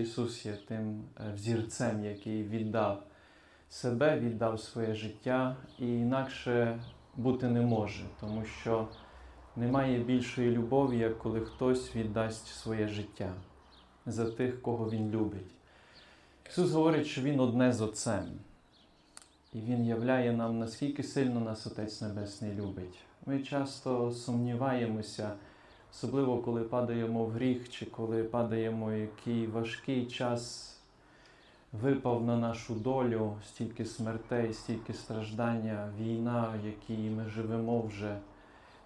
Ісус є тим е, взірцем, який віддав себе, віддав своє життя і інакше бути не може, тому що немає більшої любові, як коли хтось віддасть своє життя за тих, кого Він любить. Ісус говорить, що Він одне з Отцем. І Він являє нам, наскільки сильно нас Отець Небесний любить. Ми часто сумніваємося, особливо коли падаємо в гріх, чи коли падаємо, який важкий час випав на нашу долю, стільки смертей, стільки страждання, війна, в якій ми живемо вже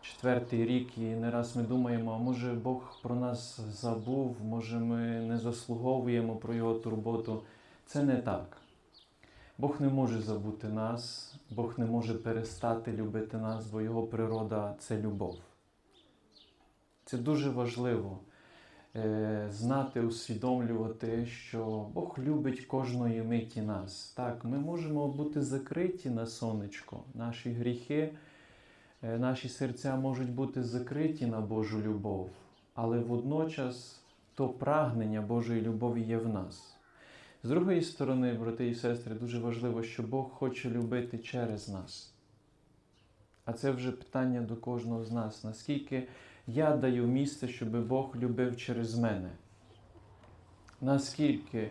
четвертий рік, і не раз ми думаємо, а може Бог про нас забув, може ми не заслуговуємо про Його турботу. Це не так. Бог не може забути нас, Бог не може перестати любити нас, бо Його природа це любов. Це дуже важливо е, знати, усвідомлювати, що Бог любить кожної миті нас. Так, ми можемо бути закриті на сонечко, наші гріхи, е, наші серця можуть бути закриті на Божу любов, але водночас то прагнення Божої любові є в нас. З другої сторони, брати і сестри, дуже важливо, що Бог хоче любити через нас. А це вже питання до кожного з нас. Наскільки я даю місце, щоб Бог любив через мене? Наскільки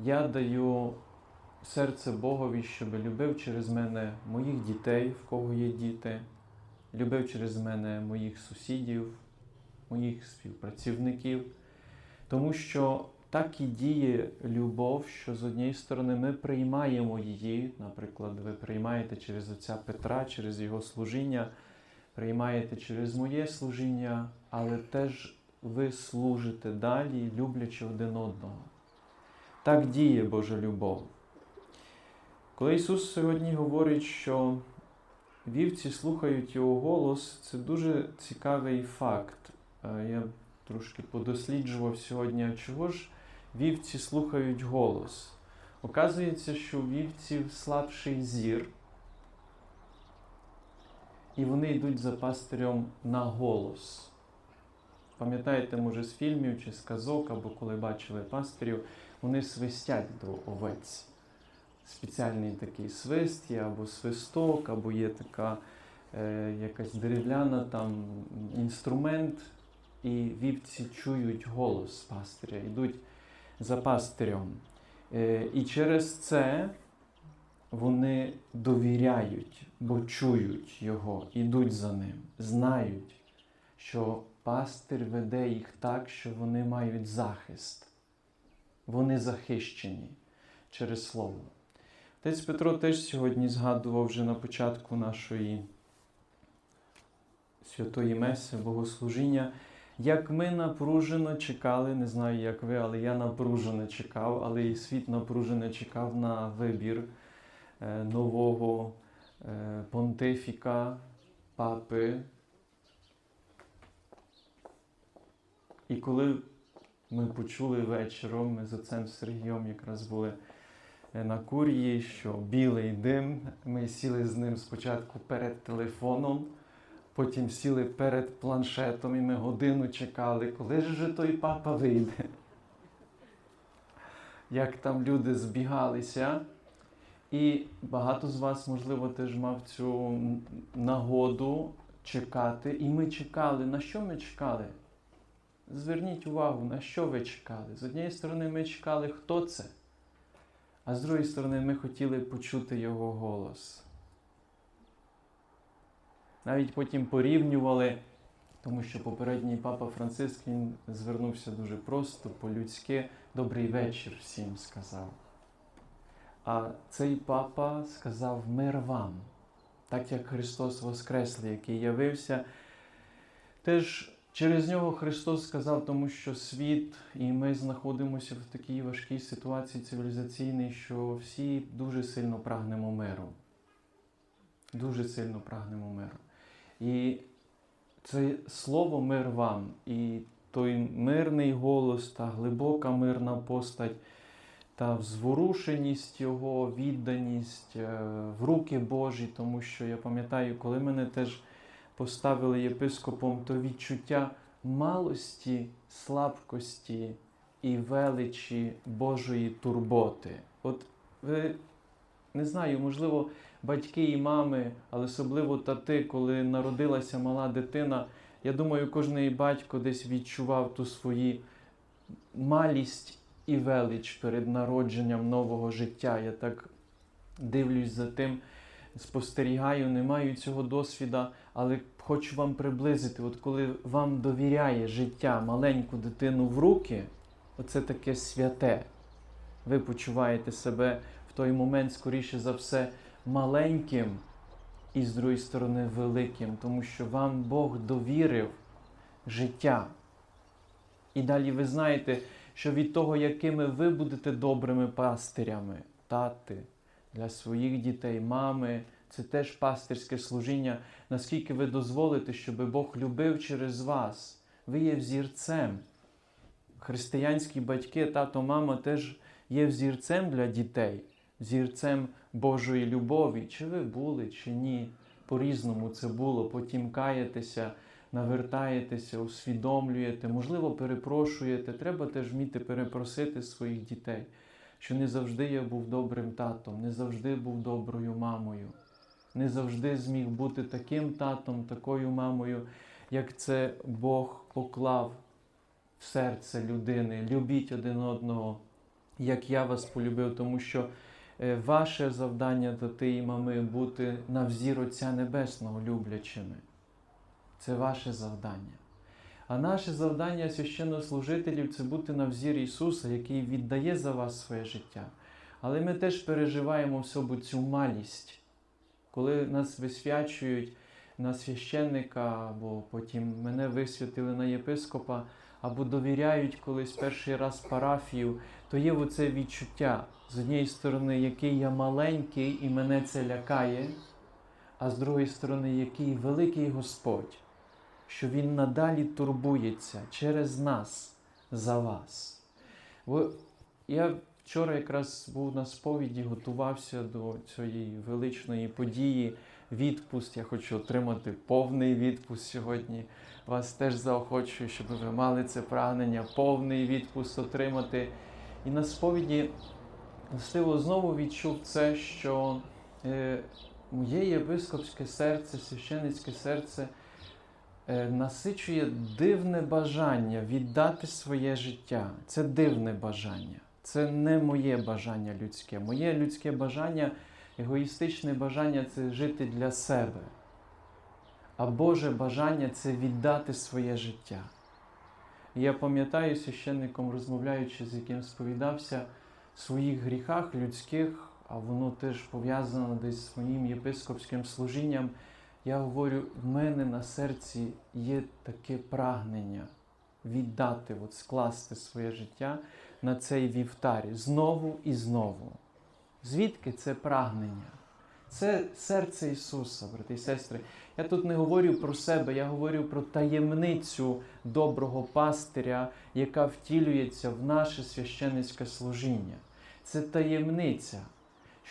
я даю серце Богові, щоб любив через мене моїх дітей, в кого є діти, любив через мене моїх сусідів, моїх співпрацівників. Тому що так і діє любов, що з однієї сторони ми приймаємо її, наприклад, ви приймаєте через отця Петра, через його служіння, приймаєте через моє служіння, але теж ви служите далі, люблячи один одного. Так діє Божа любов. Коли Ісус сьогодні говорить, що вівці слухають Його голос, це дуже цікавий факт. Е, Я трошки подосліджував сьогодні, чого ж вівці слухають голос. Оказується, що у вівців слабший зір, і вони йдуть за пастирем на голос. Пам'ятаєте, може, з фільмів чи з казок, або коли бачили пастирів, вони свистять до овець. Спеціальний такий свист є, або свисток, або є така е, якась дерев'яна там інструмент, і вівці чують голос пастиря, йдуть за пастирем. Е, І через це вони довіряють, бо чують його, ідуть за ним, знають, що пастир веде їх так, що вони мають захист. Вони захищені через слово. Отець Петро теж сьогодні згадував вже на початку нашої святої Меси, Богослужіння. Як ми напружено чекали, не знаю, як ви, але я напружено чекав, але і світ напружено чекав на вибір нового е, понтифіка, папи. І коли ми почули вечором, ми з отцем Сергієм якраз були е, на курії, що білий дим, ми сіли з ним спочатку перед телефоном. Потім сіли перед планшетом і ми годину чекали, коли ж той папа вийде. Як там люди збігалися. І багато з вас, можливо, теж мав цю нагоду чекати. І ми чекали. На що ми чекали? Зверніть увагу, на що ви чекали. З однієї сторони, ми чекали, хто це, а з другої сторони, ми хотіли почути його голос. Навіть потім порівнювали, тому що попередній папа Франциск він звернувся дуже просто, по-людськи, добрий вечір всім сказав. А цей папа сказав мир вам, так як Христос Воскреслий, який явився. Теж через нього Христос сказав, тому що світ, і ми знаходимося в такій важкій ситуації цивілізаційній, що всі дуже сильно прагнемо миру. Дуже сильно прагнемо миру. І це слово мир вам, і той мирний голос, та глибока мирна постать, та зворушеність Його, відданість е, в руки Божі, тому що я пам'ятаю, коли мене теж поставили єпископом, то відчуття малості, слабкості і величі Божої турботи. От ви не знаю, можливо, батьки і мами, але особливо тати, коли народилася мала дитина. Я думаю, кожен батько десь відчував ту свою малість і велич перед народженням нового життя. Я так дивлюсь за тим, спостерігаю, не маю цього досвіда, але хочу вам приблизити, от коли вам довіряє життя маленьку дитину в руки, оце таке святе. Ви почуваєте себе в той момент, скоріше за все, маленьким і з другої сторони великим, тому що вам Бог довірив життя. І далі ви знаєте, що від того, якими ви будете добрими пастирями, тати, для своїх дітей, мами, це теж пастирське служіння, наскільки ви дозволите, щоб Бог любив через вас. Ви є взірцем. Християнські батьки, тато, мама теж є взірцем для дітей, взірцем Божої любові. Чи ви були, чи ні? По-різному це було. Потім каєтеся, навертаєтеся, усвідомлюєте, можливо, перепрошуєте. Треба теж вміти перепросити своїх дітей, що не завжди я був добрим татом, не завжди був доброю мамою, не завжди зміг бути таким татом, такою мамою, як це Бог поклав в серце людини. Любіть один одного, як я вас полюбив, тому що е, ваше завдання тати і мами бути на взір Отця Небесного люблячими. Це ваше завдання. А наше завдання священнослужителів це бути на взір Ісуса, який віддає за вас своє життя. Але ми теж переживаємо в собі цю малість, коли нас висвячують на священника, або потім мене висвятили на єпископа, або довіряють колись перший раз парафію, то є оце відчуття з однієї сторони, який я маленький і мене це лякає, а з другої сторони, який великий Господь, що Він надалі турбується через нас за вас. Бо я вчора якраз був на сповіді, готувався до цієї величної події. Відпуст, я хочу отримати повний відпуст сьогодні. Вас теж заохочую, щоб ви мали це прагнення, повний відпуст отримати. І на сповіді властиво знову відчув це, що е, моє єпископське серце, священницьке серце насичує дивне бажання віддати своє життя. Це дивне бажання. Це не моє бажання людське. Моє людське бажання, егоїстичне бажання це жити для себе. А Боже бажання це віддати своє життя. Я пам'ятаю священником, розмовляючи, з яким сповідався в своїх гріхах людських, а воно теж пов'язано десь з моїм єпископським служінням. Я говорю, в мене на серці є таке прагнення віддати, от скласти своє життя на цей вівтарі знову і знову. Звідки це прагнення? Це серце Ісуса, брати і сестри. Я тут не говорю про себе, я говорю про таємницю доброго пастиря, яка втілюється в наше священницьке служіння. Це таємниця,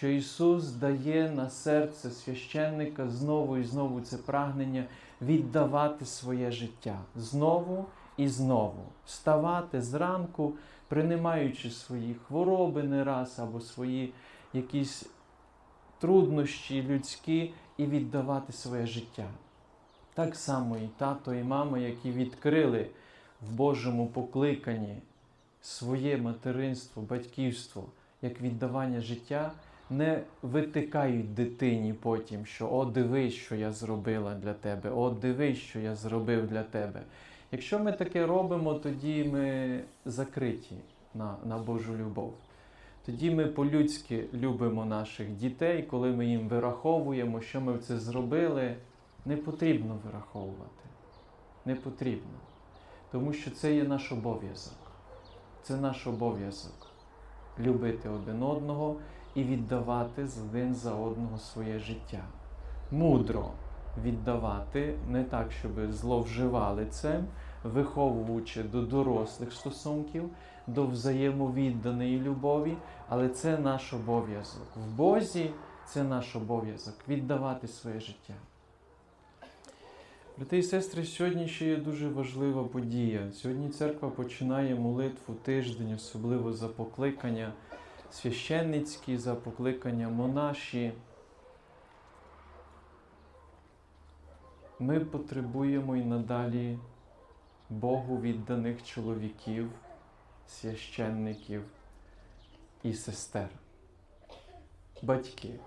що Ісус дає на серце священника знову і знову це прагнення віддавати своє життя знову і знову, вставати зранку, приймаючи свої хвороби не раз або свої якісь труднощі людські і віддавати своє життя. Так само і тато, і мама, які відкрили в Божому покликанні своє материнство, батьківство, як віддавання життя, не витикають дитині потім, що о, дивись, що я зробила для тебе, о, дивись, що я зробив для тебе. Якщо ми таке робимо, тоді ми закриті на, на Божу любов. Тоді ми по-людськи любимо наших дітей, коли ми їм вираховуємо, що ми це зробили, не потрібно вираховувати. Не потрібно. Тому що це є наш обов'язок. Це наш обов'язок любити один одного і віддавати один за одного своє життя. Мудро віддавати, не так, щоб зловживали цим, виховуючи до дорослих стосунків, до взаємовідданої любові, але це наш обов'язок. В Бозі це наш обов'язок віддавати своє життя. Брати і сестри, сьогодні ще є дуже важлива подія. Сьогодні церква починає молитву тиждень, особливо за покликання священницькі, за покликання монаші. Ми потребуємо і надалі Богу відданих чоловіків, священників і сестер, батьки.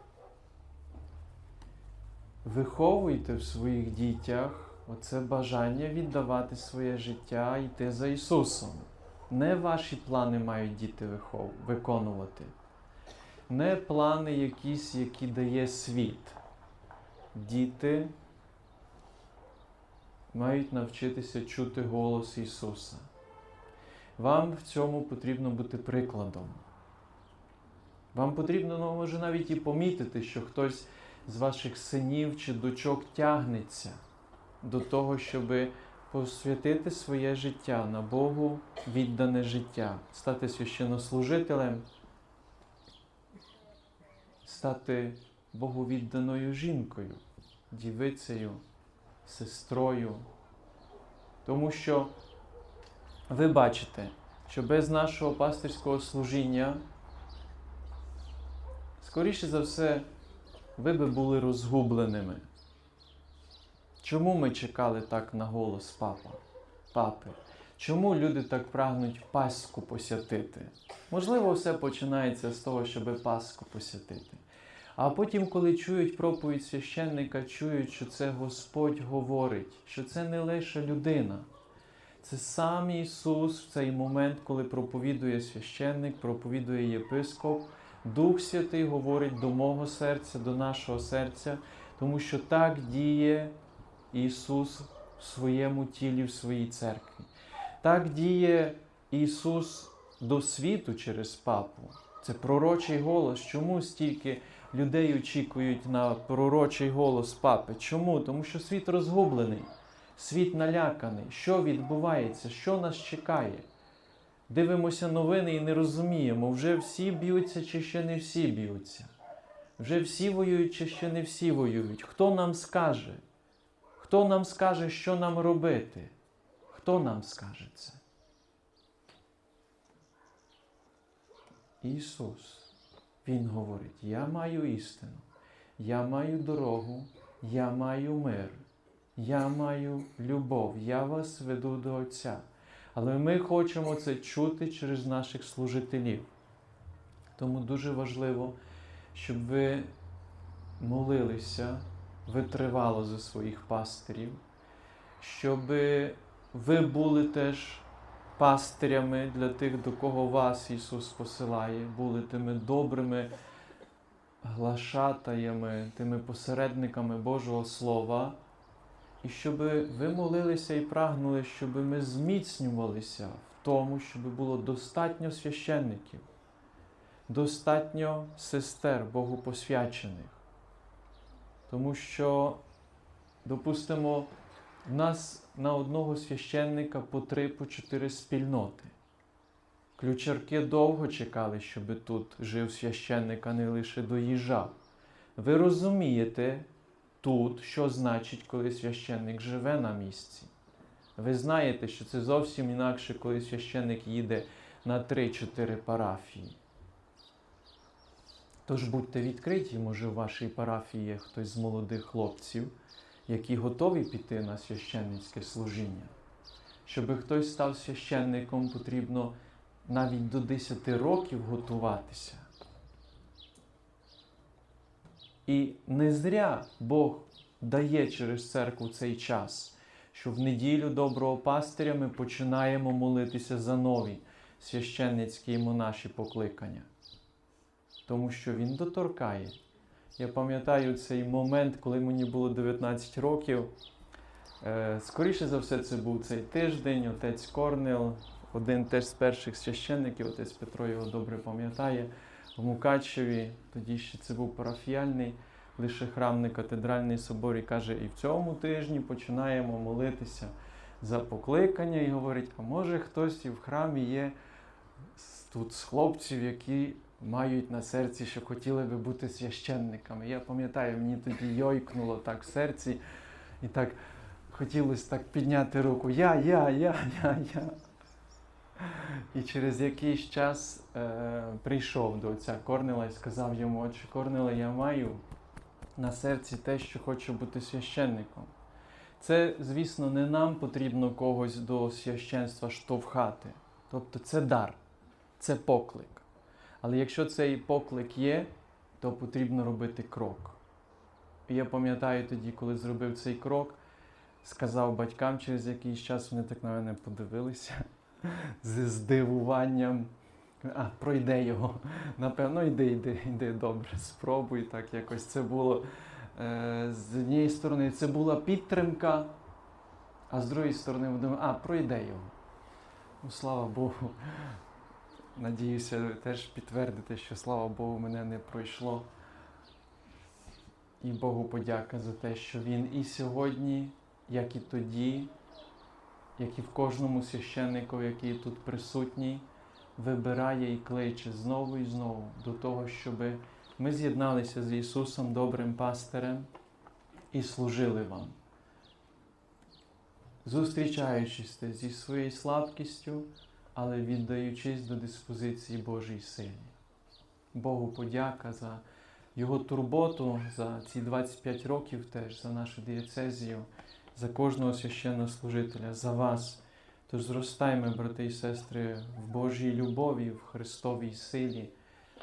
Виховуйте в своїх дітях оце бажання віддавати своє життя йти за Ісусом. Не ваші плани мають діти вихов... виконувати, не плани якісь, які дає світ. Діти мають навчитися чути голос Ісуса. Вам в цьому потрібно бути прикладом. Вам потрібно, ну, може, навіть і помітити, що хтось з ваших синів чи дочок тягнеться до того, щоб посвятити своє життя на Богу віддане життя, стати священнослужителем, стати Богу відданою жінкою, дівицею, сестрою. Тому що ви бачите, що без нашого пастирського служіння, скоріше за все, ви би були розгубленими. Чому ми чекали так на голос папа, папи? Чому люди так прагнуть Пасху посвятити? Можливо, все починається з того, щоб Пасху посвятити. А потім, коли чують проповідь священника, чують, що це Господь говорить, що це не лише людина. Це сам Ісус в цей момент, коли проповідує священник, проповідує єпископ, Дух Святий говорить до мого серця, до нашого серця, тому що так діє Ісус в своєму тілі, в своїй церкві. Так діє Ісус до світу через папу. Це пророчий голос. Чому стільки людей очікують на пророчий голос папи? Чому? Тому що світ розгублений, світ наляканий. Що відбувається? Що нас чекає? Дивимося новини і не розуміємо, вже всі б'ються чи ще не всі б'ються. Вже всі воюють чи ще не всі воюють. Хто нам скаже? Хто нам скаже, що нам робити? Хто нам скаже це? Ісус. Він говорить: Я маю істину, я маю дорогу, я маю мир, я маю любов, я вас веду до Отця. Але ми хочемо це чути через наших служителів. Тому дуже важливо, щоб ви молилися витривало за своїх пастирів, щоб ви були теж пастирями для тих, до кого вас Ісус посилає, були тими добрими глашатаями, тими посередниками Божого Слова. І щоб ви молилися і прагнули, щоб ми зміцнювалися в тому, щоб було достатньо священників, достатньо сестер Богу посвячених. Тому що, допустимо, в нас на одного священника по три, по чотири спільноти. Ключарки довго чекали, щоб тут жив священник, а не лише доїжджав. Ви розумієте тут, що значить, коли священник живе на місці. Ви знаєте, що це зовсім інакше, коли священник їде на 3-4 парафії. Тож будьте відкриті, може, в вашій парафії є хтось з молодих хлопців, які готові піти на священницьке служіння. Щоб хтось став священником, потрібно навіть до 10 років готуватися. І не зря Бог дає через церкву цей час, що в неділю доброго пастиря ми починаємо молитися за нові священницькі і монаші покликання. Тому що Він доторкає. Я пам'ятаю цей момент, коли мені було 19 років. Е, Скоріше за все, це був цей тиждень, отець Корнел, один теж з перших священників, отець Петро його добре пам'ятає, в Мукачеві. Тоді ще це був парафіяльний, лише храм, не катедральний собор, і каже, і в цьому тижні починаємо молитися за покликання. І говорить, а може хтось і в храмі є тут з хлопців, які мають на серці, що хотіли би бути священниками. Я пам'ятаю, мені тоді йойкнуло так в серці, і так хотілося так підняти руку. Я, я, я, я, я. І через якийсь час е, прийшов до отця Корнела і сказав йому, отче Корнеле, я маю на серці те, що хочу бути священником. Це, звісно, не нам потрібно когось до священства штовхати. Тобто це дар, це поклик. Але якщо цей поклик є, то потрібно робити крок. Я пам'ятаю тоді, коли зробив цей крок, сказав батькам через якийсь час, вони так на мене подивилися з здивуванням. А, пройде його. Напевно, йди, йди, йди, добре, спробуй так якось. Це було е, з однієї сторони, це була підтримка, а з другої сторони, думаємо, а, пройде його. Ну, слава Богу. Надіюся, ви теж підтвердите, що слава Богу, мене не пройшло. І Богу подяка за те, що Він і сьогодні, як і тоді, як і в кожному священнику, який тут присутній, вибирає і кличе знову і знову до того, щоб ми з'єдналися з Ісусом, добрим пастирем, і служили вам. Зустрічаючись зі своєю слабкістю, але віддаючись до диспозиції Божій силі. Богу подяка за Його турботу за ці 25 років теж, за нашу дієцезію, за кожного священнослужителя, за вас. Тож зростаймо, брати і сестри, в Божій любові, в Христовій силі,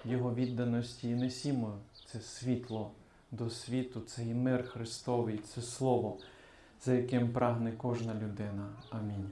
в Його відданості і несімо це світло до світу, цей мир Христовий, це Слово, за яким прагне кожна людина. Амінь.